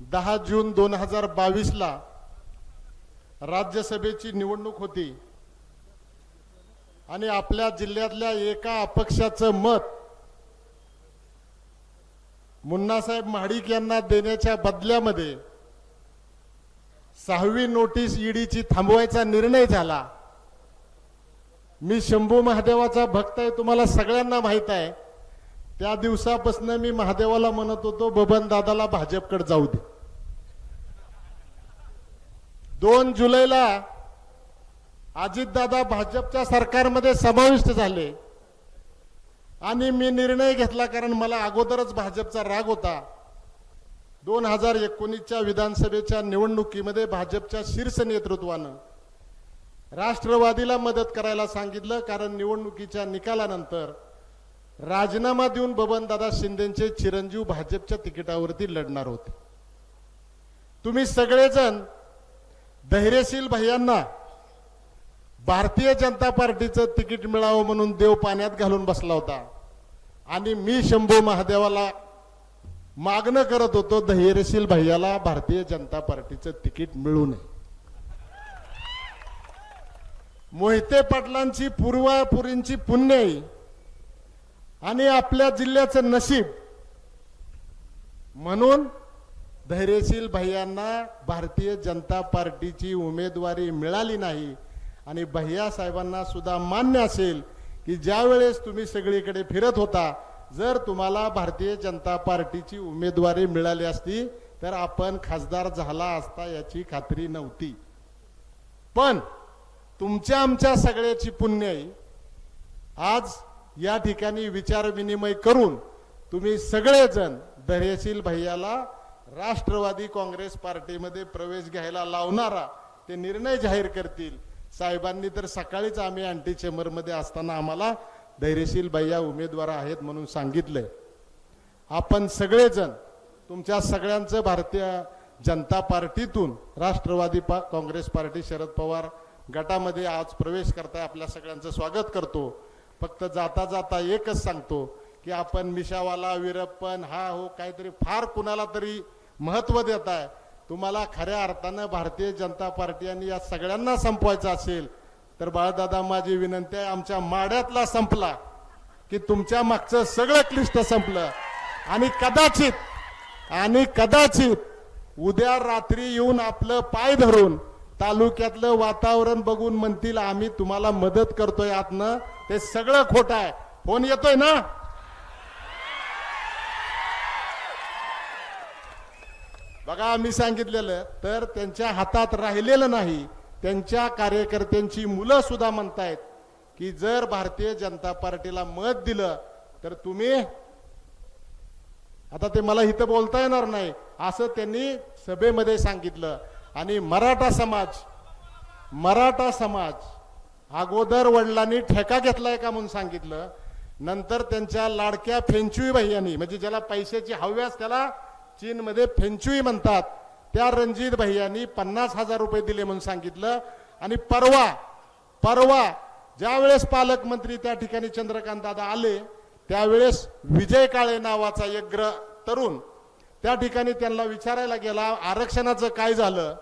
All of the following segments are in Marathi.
दहा जून दोन हजार बावीसला राज्यसभेची निवडणूक होती. आणि आपल्या जिल्ह्यातल्या एका अपक्षाचं मत मुन्नासाहेब महाडिक यांना देण्याच्या बदल्यामध्ये सहावी नोटीस ईडीची थांबवायचा निर्णय झाला. मी शंभू महादेवाचा भक्त आहे तुम्हाला सगळ्यांना माहीत आहे. त्या दिवसापासून मी महादेवाला म्हणत होतो बबन दादाला भाजपकडे जाऊ दे. दोन जुलैला अजितदादा भाजपच्या सरकारमध्ये समाविष्ट झाले. आणि मी निर्णय घेतला कारण मला अगोदरच भाजपचा राग होता. दोन हजार एकोणीसच्या विधानसभेच्या निवडणुकीमध्ये भाजपच्या शीर्ष नेतृत्वानं राष्ट्रवादीला मदत करायला सांगितलं कारण निवडणुकीच्या निकालानंतर राजीनामा देऊन बबनदादा शिंदेचे चिरंजीव भाजपच्या तिकिटावरती लढणार होते. तुम्ही सगळेजण धैर्यशील भैयांना भारतीय जनता पार्टीचं तिकीट मिळावं म्हणून देव पाण्यात घालून बसला होता. आणि मी शंभू महादेवाला मागणं करत होतो धैर्यशील भैयाला भारतीय जनता पार्टीचं तिकीट मिळू नये. मोहिते पाटलांची पूर्वापुरींची पुण्याई आणि आपल्या जिल्ह्याचं नशीब. म्हणून धैर्यशील भैयांना भारतीय जनता पार्टीची उमेदवारी मिळाली नाही. आणि भैया साहेबांना सुद्धा मान्य असेल की ज्यावेळेस तुम्ही सगळीकडे फिरत होता जर तुम्हाला भारतीय जनता पार्टीची उमेदवारी मिळाली असती तर आपण खासदार झाला असता याची खात्री नव्हती. पण तुमच्या आमच्या सगळ्याची पुण्याई आज या ठिकाणी विचारविनिमय करून तुम्ही सगळेजण धैर्यशील भैयाला राष्ट्रवादी काँग्रेस पार्टीमध्ये प्रवेश घ्यायला लावणारा ते निर्णय जाहीर करतील. साहेबांनी तर सकाळीच आम्ही अँटी चेंबरमध्ये असताना आम्हाला धैर्यशील भैया उमेदवार आहेत म्हणून सांगितलंय. आपण सगळेजण तुमच्या सगळ्यांचं भारतीय जनता पार्टीतून राष्ट्रवादी पा काँग्रेस पार्टी शरद पवार गटामध्ये आज प्रवेश करताय आपल्या सगळ्यांचं स्वागत करतो. फक्त जाता जाता एकच सांगतो की आपण मिशावाला वीरप्पन हा हो काहीतरी फार कुणाला तरी महत्त्व देत आहे. तुम्हाला खऱ्या अर्थानं भारतीय जनता पार्टी आणि या सगळ्यांना संपवायचं असेल तर बाळदादा माझी विनंती आहे आमच्या माड्यातला संपला की तुमच्या मागचं सगळं क्लिष्ट संपलं. आणि कदाचित आणि कदाचित उद्या रात्री येऊन आपलं पाय धरून तालुक्यातलं वातावरण बघून म्हणतील आम्ही तुम्हाला मदत करतोय आतनं. ते सगळं खोटं आहे. फोन येतोय ना? बघा आम्ही सांगितलेलं तर त्यांच्या हातात राहिलेलं नाही. त्यांच्या कार्यकर्त्यांची मुलं सुद्धा म्हणतायत की जर भारतीय जनता पार्टीला मत दिलं तर तुम्ही आता ते मला इथं बोलता येणार नाही. असं त्यांनी सभेमध्ये सांगितलं. आणि मराठा समाज मराठा समाज अगोदर वडिलांनी ठेका घेतलाय का म्हणून सांगितलं. नंतर त्यांच्या लाडक्या फेंचुई भैयांनी म्हणजे ज्याला पैशाची हव्यास त्याला चीनमध्ये फेंचुई म्हणतात त्या रणजित भैयांनी पन्नास हजार रुपये दिले म्हणून सांगितलं. आणि परवा परवा ज्यावेळेस पालकमंत्री त्या ठिकाणी चंद्रकांत दादा आले त्यावेळेस विजय काळे नावाचा एक ग्र तरुण त्या ठिकाणी त्यांना विचारायला गेला आरक्षणाचं काय झालं?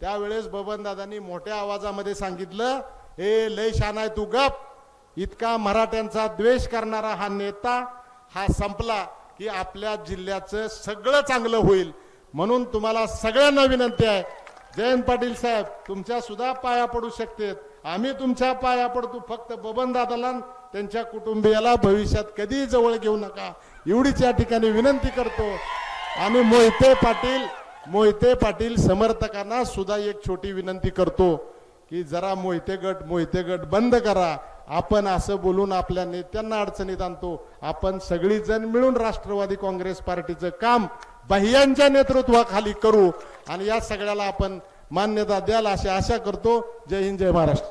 त्यावेळेस बबनदादांनी मोठ्या आवाजामध्ये सांगितलं हे लय शानाय तू गप. इतका मराठ्यांचा द्वेष करणारा हा नेता हा संपला की आपल्या जिल्ह्याचं सगळं चांगलं होईल. म्हणून तुम्हाला सगळ्यांना विनंती आहे. जयंत पाटील साहेब तुमच्या सुद्धा पाया पडू शकतेत. आम्ही तुमच्या पाया पडतो फक्त बबनदादाला त्यांच्या कुटुंबियाला भविष्यात कधीही जवळ घेऊ नका. एवढीच या ठिकाणी विनंती करतो. आणि मोहिते पाटील मोहिते पाटील समर्थकांना सुद्धा एक छोटी विनंती करतो की जरा मोहिते गट मोहिते गट बंद करा. आपण असं बोलून आपल्या नेत्यांना अडचणीत आणतो. आपण सगळीजण मिळून राष्ट्रवादी काँग्रेस पार्टीचं काम बाह्यांच्या नेतृत्वाखाली करू. आणि या सगळ्याला आपण मान्यता द्याल अशी आशा करतो. जय हिंद जय महाराष्ट्र.